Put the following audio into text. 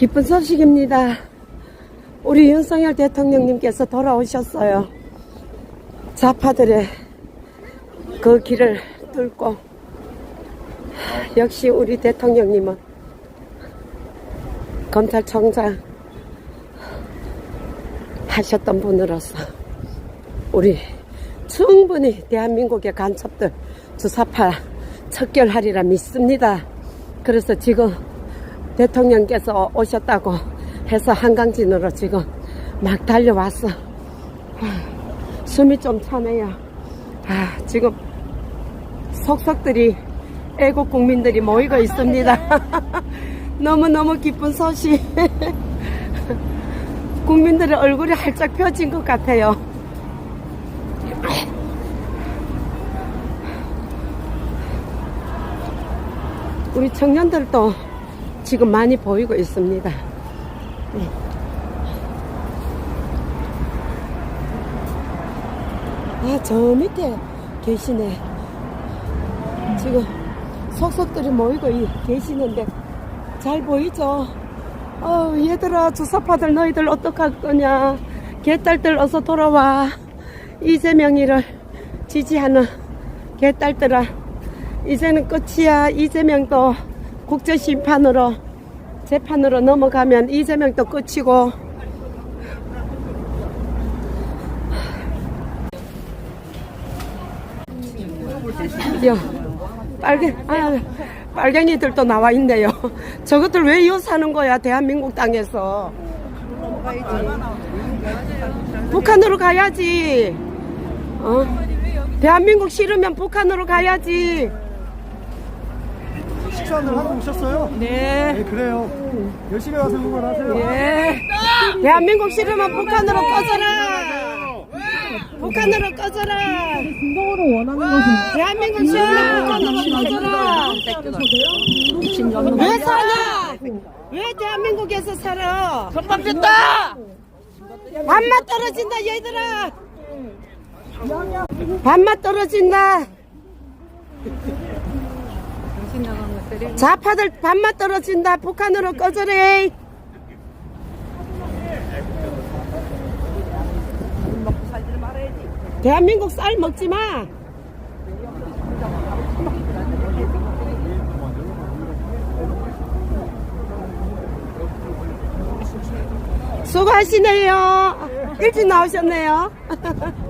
기쁜 소식입니다. 우리 윤석열 대통령님께서 돌아오셨어요. 좌파들의 그 길을 뚫고 역시 우리 대통령님은 검찰총장 하셨던 분으로서 우리 충분히 대한민국의 간첩들 주사파 척결하리라 믿습니다. 그래서 지금 대통령께서 오셨다고 해서 한강진으로 지금 막 달려왔어. 아, 숨이 좀 차네요. 아, 지금 속속들이 애국 국민들이 모이고 있습니다. 너무너무 기쁜 소식. 국민들의 얼굴이 활짝 펴진 것 같아요. 우리 청년들도 지금 많이 보이고 있습니다. 네. 아, 저 밑에 계시네. 지금 속속들이 모이고 이- 계시는데 잘 보이죠? 어, 얘들아, 주사파들 너희들 어떡할 거냐? 개딸들 어서 돌아와. 이재명이를 지지하는 개딸들아. 이제는 끝이야. 이재명도 국제심판으로 재판으로 넘어가면 이재명도 끝이고 야 빨갱 아 빨갱이들도 나와 있네요. 저것들 왜 이어 사는 거야 대한민국 땅에서? 북한으로 가야지. 어? 대한민국 싫으면 북한으로 가야지. 식사는 하고 오셨어요? 네. 네, 그래요. 열심히 와서 응원하세요. 예. 대한민국 싫으면 북한으로 꺼져라. 북한으로 꺼져라. 진정으로 원하는 것은 대한민국 싫으면 북한으로 꺼져라. 왜 사냐? 왜 대한민국에서 살아? 선방 됐다! 밥맛 떨어진다 얘들아. 밥맛 떨어진다. 좌파들 밥맛 떨어진다. 북한으로 꺼져래. 대한민국 쌀 먹지 마. 수고하시네요. 일찍 나오셨네요.